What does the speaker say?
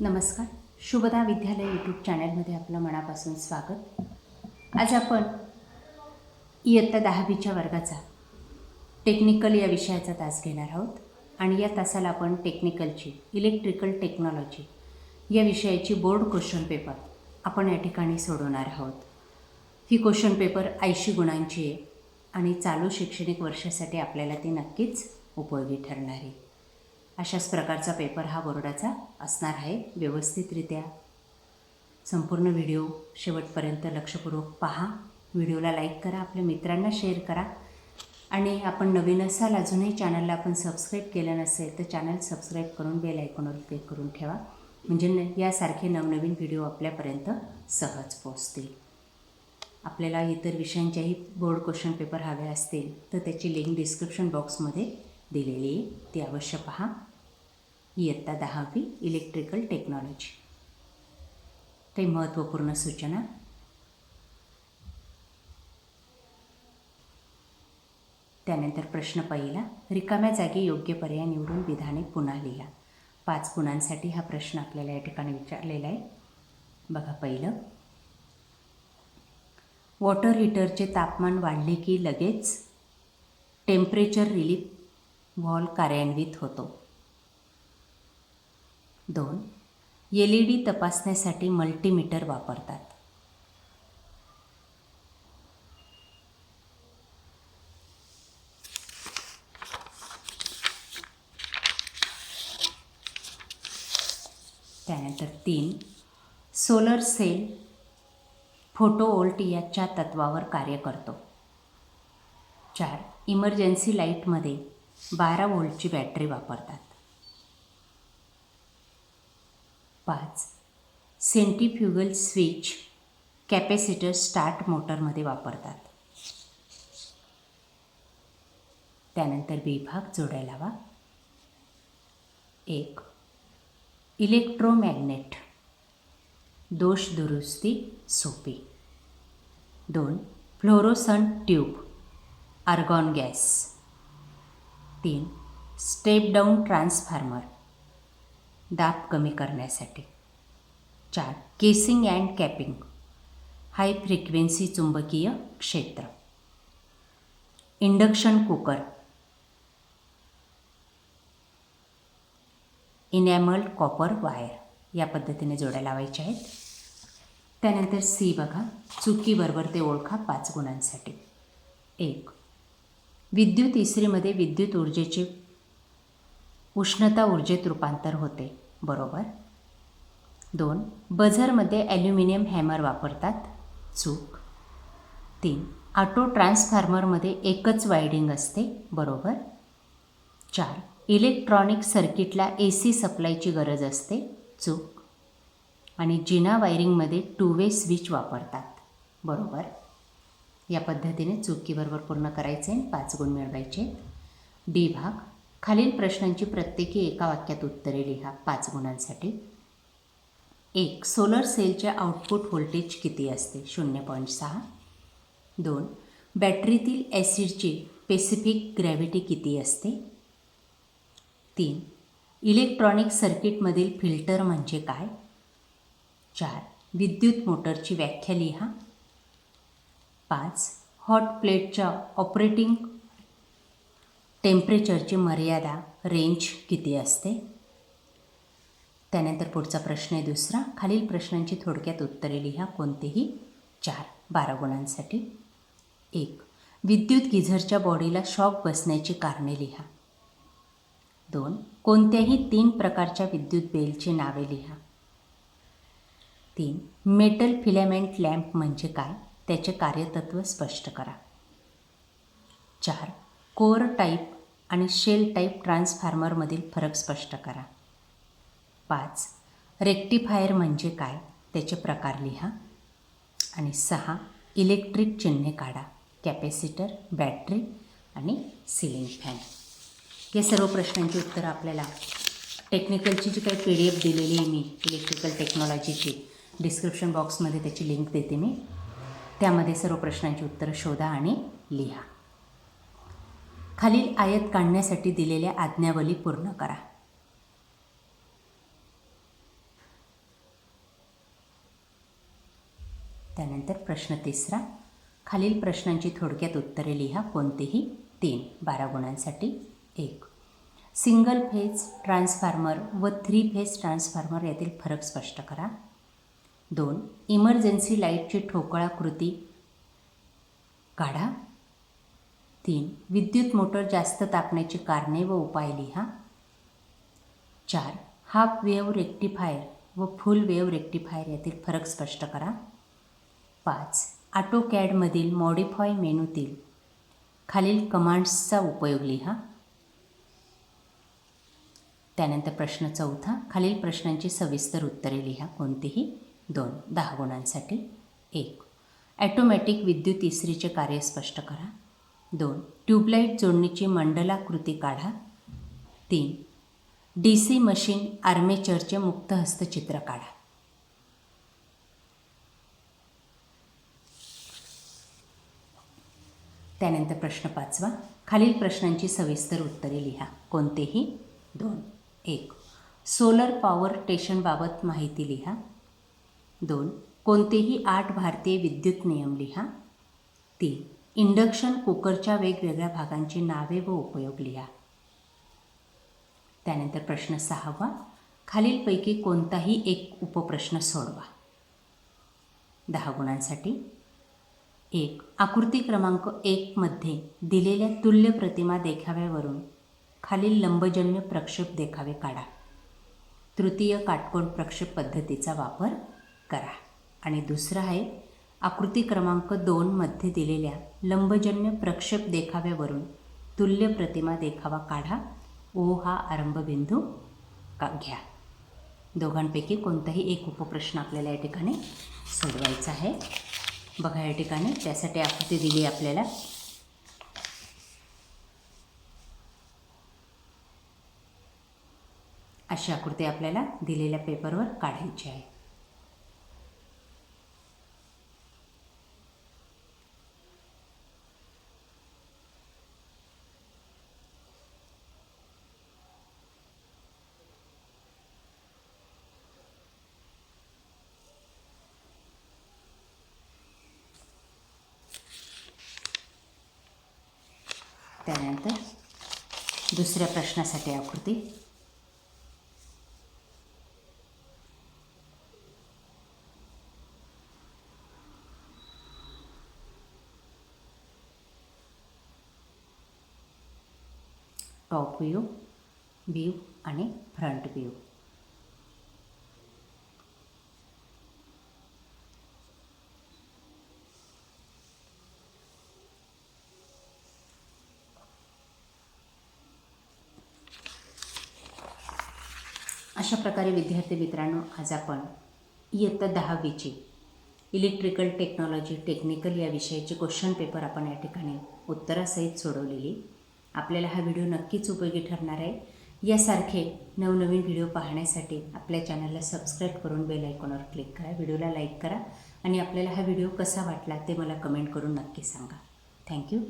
नमस्कार. शुभदा विद्यालय यूट्यूब चॅनलमध्ये आपलं मनापासून स्वागत. आज आपण इयत्ता दहावीच्या वर्गाचा टेक्निकल या विषयाचा तास घेणार आहोत आणि या तासाला आपण टेक्निकलची इलेक्ट्रिकल टेक्नॉलॉजी या विषयाची बोर्ड क्वेश्चन पेपर आपण या ठिकाणी सोडवणार आहोत. ही क्वेश्चन पेपर ऐंशी गुणांची आहे आणि चालू शैक्षणिक वर्षासाठी आपल्याला ती नक्कीच उपयोगी ठरणार आहे. अशाच प्रकारचा पेपर हा बोर्डाचा असणार आहे व्यवस्थितरित्या. संपूर्ण व्हिडिओ शेवटपर्यंत लक्षपूर्वक पहा. व्हिडिओला लाईक करा आपल्या मित्रांना शेअर करा. आणि आपण नवीन असाल अजूनही चॅनलला आपण सबस्क्राईब केलं नसेल तर चॅनल सबस्क्राईब करून बेल आयकॉनवर क्लिक करून ठेवा. म्हणजे न यासारखे नवनवीन व्हिडिओ आपल्यापर्यंत सहज पोचतील आपल्याला इतर विषयांच्याही बोर्ड क्वेश्चन पेपर हवे असतील तर त्याची लिंक डिस्क्रिप्शन बॉक्समध्ये दिलेली आहे. ती अवश्य पहा. इयत्ता दहावी इलेक्ट्रिकल टेक्नॉलॉजी काही महत्त्वपूर्ण सूचना? त्यानंतर प्रश्न पहिला रिकाम्या जागी योग्य पर्याय निवडून विधाने पुन्हा लिहा. पाच गुणांसाठी हा प्रश्न आपल्याला या ठिकाणी विचारलेला आहे. बघा पहिलं. वॉटर हीटरचे तापमान वाढले की लगेच टेम्परेचर रिलीफ व्हॉल्व कार्यान्वित होतो. दोन एल ई डी तपासण्यासाठी मल्टीमीटर वापरतात. त्यानंतर तीन सोलर सेल फोटोवोल्टियाच्या तत्वावर कार्य करतो. चार इमर्जन्सी लाईटमध्ये बारा व्होल्टची बॅटरी वापरतात. पाच. सेंटिफ्युगल स्विच कॅपॅसिटर स्टार्ट मोटरमध्ये वापरतात. त्यानंतर विभाग जोडायला हवा. एक. इलेक्ट्रोमॅग्नेट. दोष दुरुस्ती सोपी. दोन. Fluorescent tube argon gas. तीन. Step down transformer. दाब कमी करण्यासाठी. चार casing and capping high frequency चुंबकीय क्षेत्र. Induction cooker enamel copper wire या पद्धतीने जोड्या लावायच्या आहेत. त्यानंतर सी बघा. चुकीबरोबर ते ओळखा पाच गुणांसाठी. एक विद्युत इस्त्रीमध्ये विद्युत ऊर्जेचे उष्णता ऊर्जेत रूपांतर होते बरोबर? दोन बझरमध्ये ॲल्युमिनियम हॅमर वापरतात चूक. तीन ऑटो ट्रान्सफॉर्मरमध्ये एकच वायडिंग असते बरोबर? चार इलेक्ट्रॉनिक सर्किटला ए सी सप्लायची गरज असते चूक. आणि जिना वायरिंगमध्ये टू वे स्विच वापरतात बरोबर? या पद्धतीने चुकीबरोबर पूर्ण करायचे आणि पाच गुण मिळवायचे. डी भाग खालील प्रश्नांची प्रत्येकी एका वाक्यात उत्तरे लिहा पाच गुणांसाठी. एक सोलर सेलचे आउटपुट व्होल्टेज किती असते? शून्य पॉईंट सहा. दोन बॅटरीतील ॲसिडची पेसिफिक ग्रॅव्हिटी किती असते? तीन इलेक्ट्रॉनिक सर्किटमधील फिल्टर म्हणजे काय? चार विद्युत मोटरची व्याख्या लिहा. पाच हॉट प्लेटच्या ऑपरेटिंग टेम्परेचरची मर्यादा रेंज किती असते? त्यानंतर पुढचा प्रश्न आहे दुसरा. खालील प्रश्नांची थोडक्यात उत्तरे लिहा. कोणतेही? चार. बारा गुणांसाठी. एक. विद्युत गिझरच्या बॉडीला शॉक बसण्याची कारणे लिहा. दोन. कोणत्याही तीन प्रकारच्या विद्युत बेलची नावे लिहा. तीन. मेटल फिलामेंट लॅम्प म्हणजे काय? त्याचे कार्यतत्व स्पष्ट करा. चार. कोअर टाईप आणि शेल टाईप ट्रान्सफॉर्मरमधील फरक स्पष्ट करा. पाच. रेक्टिफायर म्हणजे काय? त्याचे प्रकार लिहा. आणि सहा. इलेक्ट्रिक चिन्हे काढा. कॅपॅसिटर बॅटरी आणि सिलिंग फॅन या सर्व प्रश्नांची उत्तरं आपल्याला टेक्निकलची जी काही पी डी एफ दिलेली आहे मी इलेक्ट्रिकल टेक्नॉलॉजीची डिस्क्रिप्शन बॉक्समध्ये त्याची लिंक देते मी. त्यामध्ये सर्व प्रश्नांची उत्तरं शोधा आणि लिहा. खालील आयत काढण्यासाठी दिलेल्या आज्ञावली पूर्ण करा. त्यानंतर प्रश्न तिसरा. खालील प्रश्नांची थोडक्यात उत्तरे लिहा. कोणतेही? तीन. बारा गुणांसाठी एक. सिंगल फेज ट्रान्सफॉर्मर व थ्री फेज ट्रान्सफॉर्मर यातील फरक स्पष्ट करा. दोन. इमर्जन्सी लाईटची ठोकळाकृती काढा. तीन. विद्युत मोटर जास्त तापण्याची कारणे व उपाय लिहा. चार. हाफ वेव्ह रेक्टिफायर व फुल वेव्ह रेक्टिफायर यातील फरक स्पष्ट करा. पाच. ऑटो कॅडमधील मॉडिफाय मेनूतील खालील कमांड्सचा उपयोग लिहा. त्यानंतर प्रश्न चौथा. खालील प्रश्नांची सविस्तर उत्तरे लिहा. कोणतीही? दोन. दहा गुणांसाठी. एक. ॲटोमॅटिक विद्युत इस्त्रीचे कार्य स्पष्ट करा. दोन. ट्यूबलाईट जोडणीची मंडलाकृती काढा. तीन. डी सी मशीन आर्मेचरचे मुक्त हस्तचित्र काढा. त्यानंतर प्रश्न पाचवा. खालील प्रश्नांची सविस्तर उत्तरे लिहा. कोणतेही? दोन. एक. सोलर पॉवर स्टेशनबाबत माहिती लिहा. दोन. कोणतेही आठ भारतीय विद्युत नियम लिहा. तीन. इंडक्शन कुकरच्या वेगवेगळ्या भागांची नावे व उपयोग लिहा. त्यानंतर प्रश्न सहावा खालीलपैकी कोणताही एक उपप्रश्न सोडवा. दहा गुणांसाठी. एक आकृती क्रमांक एकमध्ये दिलेल्या तुल्य प्रतिमा देखाव्यावरून खालील लंबजन्य प्रक्षेप देखावे काढा. तृतीय काटकोण प्रक्षेप पद्धतीचा वापर करा. आणि दुसरं आहे आकृती क्रमांक दोनमध्ये दिलेल्या लंबजन्य प्रक्षेप देखाव्यावरून तुल्य प्रतिमा देखावा काढा. ओ हा आरंभबिंदू का घ्या. दोघांपैकी कोणताही एक उपप्रश्न आपल्याला या ठिकाणी सोडवायचा आहे. बघा या ठिकाणी त्यासाठी आकृती दिली आपल्याला. अशी आकृती आपल्याला दिलेल्या पेपरवर काढायची आहे. त्यानंतर दुसऱ्या प्रश्नासाठी आकृती टॉप व्ह्यू व्ह्यू आणि फ्रंट व्ह्यू अशा प्रकारे विद्यार्थी मित्रांनो आज आपण इयत्ता दहावीची इलेक्ट्रिकल टेक्नॉलॉजी टेक्निकल या विषयाचे क्वेश्चन पेपर आपण या ठिकाणी उत्तरासहित सोडवलेली. आपल्याला हा व्हिडिओ नक्कीच उपयोगी ठरणार आहे. यासारखे नवनवीन व्हिडिओ पाहण्यासाठी आपल्या चॅनलला सबस्क्राईब करून बेल आयकॉनवर क्लिक करा. व्हिडिओला लाईक करा आणि आपल्याला हा व्हिडिओ कसा वाटला ते मला कमेंट करून नक्की सांगा. थँक्यू